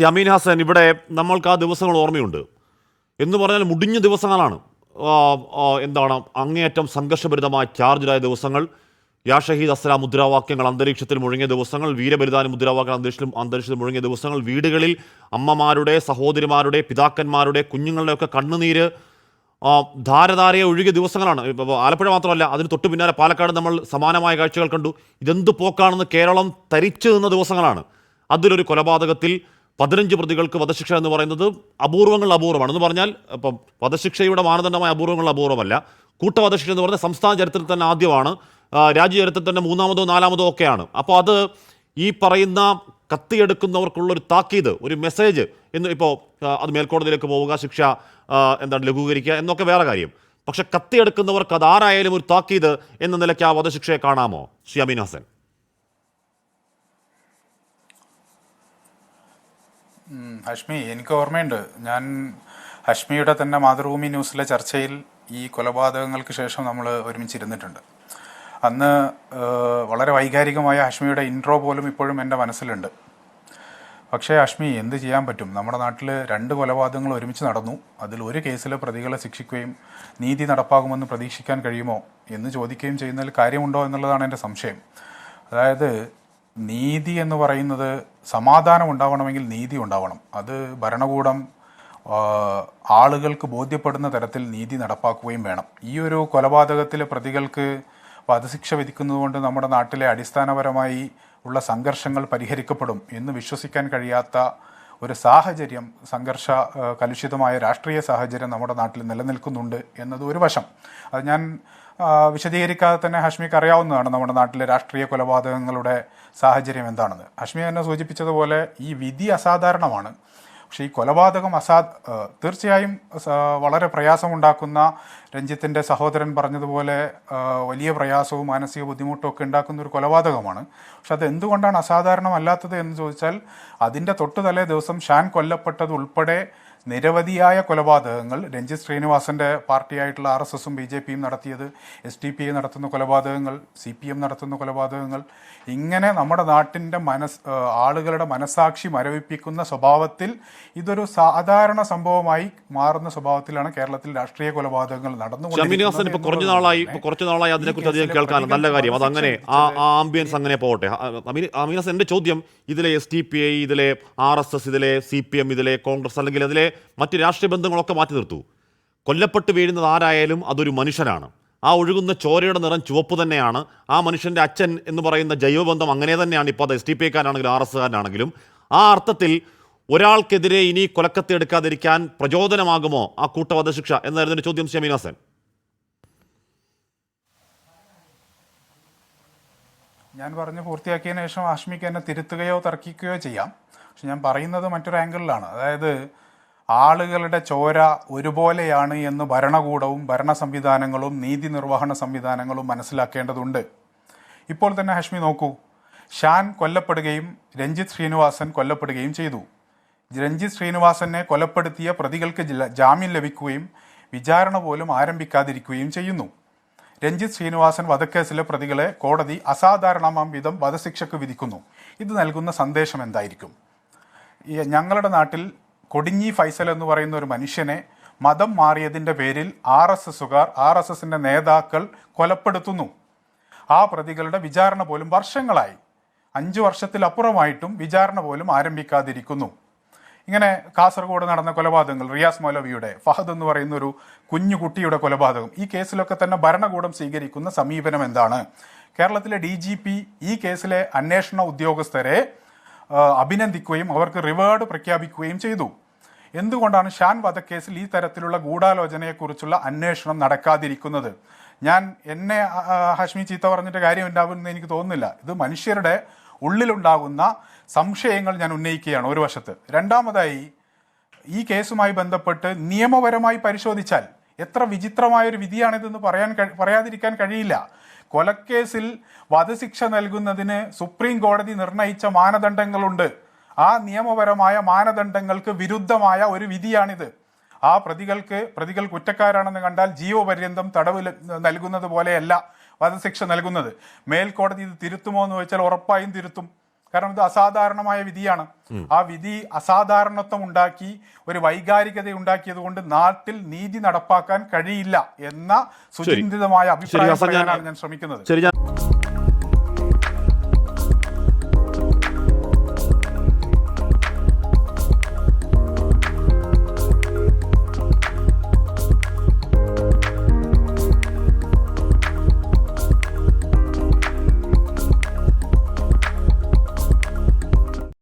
ശ്രീ അമീൻ ഹസൻ ഇവിടെ നമ്മൾക്ക് ആ ദിവസങ്ങൾ ഓർമ്മയുണ്ട്. എന്ന് പറഞ്ഞാൽ മുടിഞ്ഞ ദിവസങ്ങളാണ്. എന്താണ് അങ്ങേയറ്റം സംഘർഷഭരിതമായ ചാർജിലായ ദിവസങ്ങൾ. യാ ഷഹീദ് അസ്സലാം മുദ്രാവാക്യങ്ങൾ അന്തരീക്ഷത്തിൽ മുഴങ്ങിയ ദിവസങ്ങൾ വീരബലിദാന മുദ്രാവാക്യങ്ങൾ അന്തരീക്ഷത്തിൽ അന്തരീക്ഷത്തിൽ മുഴങ്ങിയ ദിവസങ്ങൾ. വീടുകളിൽ അമ്മമാരുടെ സഹോദരിമാരുടെ പിതാക്കന്മാരുടെ കുഞ്ഞുങ്ങളുടെയൊക്കെ കണ്ണുനീര് ധാരധാരയെ ഒഴുകിയ ദിവസങ്ങളാണ്. ഇപ്പോൾ ആലപ്പുഴ മാത്രമല്ല അതിന് തൊട്ട് പിന്നാലെ പാലക്കാട് നമ്മൾ സമാനമായ കാഴ്ചകൾ കണ്ടു. ഇതെന്ത് പോക്കാണെന്ന് കേരളം തരിച്ചു നിന്ന ദിവസങ്ങളാണ്. അതിലൊരു കൊലപാതകത്തിൽ പതിനഞ്ച് പ്രതികൾക്ക് വധശിക്ഷ എന്ന് പറയുന്നത് അപൂർവങ്ങൾ അപൂർവമാണ്. എന്ന് പറഞ്ഞാൽ ഇപ്പം വധശിക്ഷയുടെ മാനദണ്ഡമായ അപൂർവങ്ങൾ അപൂർവമല്ല. കൂട്ടവധശിക്ഷ എന്ന് പറഞ്ഞാൽ സംസ്ഥാന ചരിത്രത്തിൽ തന്നെ ആദ്യമാണ്. രാജ്യചരിത്രത്തിൽ രാജ്യ തന്നെ മൂന്നാമതോ നാലാമതോ ഒക്കെയാണ്. അപ്പോൾ അത് ഈ പറയുന്ന കത്തിയെടുക്കുന്നവർക്കുള്ള ഒരു താക്കീത് ഒരു മെസ്സേജ് എന്ന് ഇപ്പോൾ അത് മേൽക്കോടതിയിലേക്ക് പോവുക ശിക്ഷ എന്താണ് ലഘൂകരിക്കുക എന്നൊക്കെ വേറെ കാര്യം. പക്ഷെ കത്തിയെടുക്കുന്നവർക്ക് അത് ആരായാലും ഒരു താക്കീത് എന്ന നിലയ്ക്ക് ആ വധശിക്ഷയെ കാണാമോ? ശ്രീ ഹസൻ. ഹഷ്മി എനിക്ക് ഓർമ്മയുണ്ട്. ഞാൻ ഹഷ്മിയുടെ തന്നെ മാതൃഭൂമി ന്യൂസിലെ ചർച്ചയിൽ ഈ കൊലപാതകങ്ങൾക്ക് ശേഷം നമ്മൾ ഒരുമിച്ചിരുന്നിട്ടുണ്ട്. അന്ന് വളരെ വൈകാരികമായ ഹഷ്മിയുടെ ഇൻട്രോ പോലും ഇപ്പോഴും എന്റെ മനസ്സിലുണ്ട്. പക്ഷേ അഷ്മി എന്ത് ചെയ്യാൻ പറ്റും? നമ്മുടെ നാട്ടിൽ രണ്ട് കൊലപാതകങ്ങൾ ഒരുമിച്ച് നടന്നു. അതിൽ ഒരു കേസിലെ പ്രതികളെ ശിക്ഷിക്കുകയും നീതി നടപ്പാകുമെന്ന് പ്രതീക്ഷിക്കാൻ കഴിയുമോ എന്ന് ചോദിക്കുകയും ചെയ്യുന്നതിൽ കാര്യമുണ്ടോ എന്നുള്ളതാണ് എന്റെ സംശയം. അതായത് നീതി എന്ന് പറയുന്നത് സമാധാനം ഉണ്ടാവണമെങ്കിൽ നീതി ഉണ്ടാവണം. അത് ഭരണകൂടം ആളുകൾക്ക് ബോധ്യപ്പെടുന്ന തരത്തിൽ നീതി നടപ്പാക്കുകയും വേണം. ഈ ഒരു കൊലപാതകത്തിലെ പ്രതികൾക്ക് വധശിക്ഷ വിധിക്കുന്നതുകൊണ്ട് നമ്മുടെ നാട്ടിലെ അടിസ്ഥാനപരമായി ഉള്ള സംഘർഷങ്ങൾ പരിഹരിക്കപ്പെടും എന്ന് വിശ്വസിക്കാൻ കഴിയാത്ത ഒരു സാഹചര്യം സംഘർഷ കലുഷിതമായ രാഷ്ട്രീയ സാഹചര്യം നമ്മുടെ നാട്ടിൽ നിലനിൽക്കുന്നുണ്ട് എന്നത് ഒരു വശം. അത് ഞാൻ വിശദീകരിക്കാതെ തന്നെ ഹഷ്മിക്ക് അറിയാവുന്നതാണ് നമ്മുടെ നാട്ടിലെ രാഷ്ട്രീയ കൊലപാതകങ്ങളുടെ സാഹചര്യം എന്താണെന്ന്. ഹഷ്മി തന്നെ സൂചിപ്പിച്ചതുപോലെ ഈ വിധി അസാധാരണമാണ്. പക്ഷേ ഈ കൊലപാതകം അസാ തീർച്ചയായും വളരെ പ്രയാസമുണ്ടാക്കുന്ന രഞ്ജിത്തിന്റെ സഹോദരൻ പറഞ്ഞതുപോലെ വലിയ പ്രയാസവും മാനസിക ബുദ്ധിമുട്ടും ഒക്കെ ഉണ്ടാക്കുന്ന ഒരു കൊലപാതകമാണ്. പക്ഷെ അത് എന്തുകൊണ്ടാണ് അസാധാരണമല്ലാത്തത് എന്ന് ചോദിച്ചാൽ അതിന്റെ തൊട്ടു തലേ ദിവസം ഷാൻ കൊല്ലപ്പെട്ടത് ഉൾപ്പെടെ നിരവധിയായ കൊലപാതകങ്ങൾ രഞ്ജിത് ശ്രീനിവാസന്റെ പാർട്ടിയായിട്ടുള്ള ആർ എസ് എസും ബി ജെ പിയും നടത്തിയത് എസ് ഡി പി ഐ നടത്തുന്ന കൊലപാതകങ്ങൾ സി പി എം നടത്തുന്ന കൊലപാതകങ്ങൾ. ഇങ്ങനെ നമ്മുടെ നാട്ടിന്റെ മനസ് ആളുകളുടെ മനസാക്ഷി മരവിപ്പിക്കുന്ന സ്വഭാവത്തിൽ ഇതൊരു സാധാരണ സംഭവമായി മാറുന്ന സ്വഭാവത്തിലാണ് കേരളത്തിൽ രാഷ്ട്രീയ കൊലപാതകങ്ങൾ നടന്നു നാളായി കുറച്ച് നാളായി അതിനെക്കുറിച്ച് അധികം കേൾക്കാൻ നല്ല കാര്യം. അത് അങ്ങനെ ആ ആംബിയൻസ് അങ്ങനെ പോകട്ടെ. എന്റെ ചോദ്യം ഇതിലെ എസ് ടി പി ഐ ഇതിലെ ആർ എസ് എസ് ഇതിലെ സി പി എം ഇതിലെ കോൺഗ്രസ് അല്ലെങ്കിൽ ഇതിലെ മറ്റ് രാഷ്ട്രീയ ബന്ധങ്ങളൊക്കെ മാറ്റി നിർത്തു. കൊല്ലപ്പെട്ട് വീഴുന്നത് ആരായാലും അതൊരു മനുഷ്യനാണ്. ആ ഒഴുകുന്ന ചോരയുടെ നിറം ചുവപ്പ് തന്നെയാണ്. ആ മനുഷ്യന്റെ അച്ഛൻ എന്ന് പറയുന്ന ജൈവബന്ധം അങ്ങനെ തന്നെയാണ്. ഇപ്പോൾ അത് എസ് ടി പി ഐക്കാരാണെങ്കിലും ആർ എസ് കാരനാണെങ്കിലും ആ അർത്ഥത്തിൽ ഒരാൾക്കെതിരെ ഇനി കൊലക്കത്തി എടുക്കാതിരിക്കാൻ പ്രചോദനമാകുമോ ആ കൂട്ടവധശിക്ഷ? എന്നായിരുന്നു ചോദ്യം ഷമീൻ ഹസൻ. ഞാൻ പറഞ്ഞ് പൂർത്തിയാക്കിയതിനു ശേഷം ആഷ്മിക്ക് എന്നെ തിരുത്തുകയോ തർക്കിക്കുകയോ ചെയ്യാം. പക്ഷെ ഞാൻ പറയുന്നത് മറ്റൊരു ആംഗിളിലാണ് അതായത് ആളുകളുടെ ചോര ഒരുപോലെയാണ് എന്ന് ഭരണകൂടവും ഭരണ സംവിധാനങ്ങളും നീതി നിർവഹണ സംവിധാനങ്ങളും മനസ്സിലാക്കേണ്ടതുണ്ട്. ഇപ്പോൾ തന്നെ ഹഷ്മി നോക്കൂ. ഷാൻ കൊല്ലപ്പെടുകയും രഞ്ജിത്ത് ശ്രീനിവാസൻ കൊല്ലപ്പെടുകയും ചെയ്തു. രഞ്ജിത്ത് ശ്രീനിവാസനെ കൊലപ്പെടുത്തിയ പ്രതികൾക്ക് ജാമ്യം ലഭിക്കുകയും വിചാരണ പോലും ആരംഭിക്കാതിരിക്കുകയും ചെയ്യുന്നു. രഞ്ജിത്ത് ശ്രീനിവാസൻ വധക്കേസിലെ പ്രതികളെ കോടതി അസാധാരണമാം വിധം വധശിക്ഷയ്ക്ക് വിധിക്കുന്നു. ഇത് നൽകുന്ന സന്ദേശം എന്തായിരിക്കും? ഞങ്ങളുടെ നാട്ടിൽ കൊടിഞ്ഞി ഫൈസൽ എന്ന് പറയുന്ന ഒരു മനുഷ്യനെ മതം മാറിയതിന്റെ പേരിൽ ആർ എസ് എസുകാർ ആർ എസ് എസിന്റെ നേതാക്കൾ കൊലപ്പെടുത്തുന്നു. ആ പ്രതികളുടെ വിചാരണ പോലും വർഷങ്ങളായി. അഞ്ച് വർഷത്തിലപ്പുറമായിട്ടും വിചാരണ പോലും ആരംഭിക്കാതിരിക്കുന്നു. ഇങ്ങനെ കാസർഗോഡ് നടന്ന കൊലപാതകങ്ങൾ റിയാസ് മൗലവിയുടെ ഫഹദ് എന്ന് പറയുന്ന ഒരു കുഞ്ഞു കുട്ടിയുടെ കൊലപാതകം ഈ കേസിലൊക്കെ തന്നെ ഭരണകൂടം സ്വീകരിക്കുന്ന സമീപനം എന്താണ്? കേരളത്തിലെ ഡി ഈ കേസിലെ അന്വേഷണ ഉദ്യോഗസ്ഥരെ അഭിനന്ദിക്കുകയും അവർക്ക് റിവാർഡ് പ്രഖ്യാപിക്കുകയും ചെയ്തു. എന്തുകൊണ്ടാണ് ഷാൻ വധക്കേസിൽ ഈ തരത്തിലുള്ള ഗൂഢാലോചനയെക്കുറിച്ചുള്ള അന്വേഷണം നടക്കാതിരിക്കുന്നത്? ഞാൻ എന്നെ ഹാഷ്മി ചീത്ത പറഞ്ഞിട്ട് കാര്യം ഉണ്ടാവുമെന്ന് എനിക്ക് തോന്നുന്നില്ല. ഇത് മനുഷ്യരുടെ ഉള്ളിലുണ്ടാകുന്ന സംശയങ്ങൾ ഞാൻ ഉന്നയിക്കുകയാണ് ഒരു വശത്ത്. രണ്ടാമതായി ഈ കേസുമായി ബന്ധപ്പെട്ട് നിയമപരമായി പരിശോധിച്ചാൽ എത്ര വിചിത്രമായൊരു വിധിയാണിതെന്ന് പറയാൻ പറയാതിരിക്കാൻ കഴിയില്ല. കൊലക്കേസിൽ വധശിക്ഷ നൽകുന്നതിന് സുപ്രീം കോടതി നിർണയിച്ച മാനദണ്ഡങ്ങളുണ്ട്. ആ നിയമപരമായ മാനദണ്ഡങ്ങൾക്ക് വിരുദ്ധമായ ഒരു വിധിയാണിത്. ആ പ്രതികൾക്ക് പ്രതികൾ കുറ്റക്കാരാണെന്ന് കണ്ടാൽ ജീവപര്യന്തം തടവ് നൽകുന്നത് പോലെയല്ല വധശിക്ഷ നൽകുന്നത്. മേൽക്കോടതി ഇത് തിരുത്തുമോ എന്ന് വെച്ചാൽ ഉറപ്പായും തിരുത്തും. കാരണം ഇത് അസാധാരണമായ വിധിയാണ്. ആ വിധി അസാധാരണത്വം ഉണ്ടാക്കി ഒരു വൈകാരികത ഉണ്ടാക്കിയത് കൊണ്ട് നാട്ടിൽ നീതി നടപ്പാക്കാൻ കഴിയില്ല എന്ന സുചിന്തിതമായ അഭിപ്രായം ഞാൻ ശ്രമിക്കുന്നത്.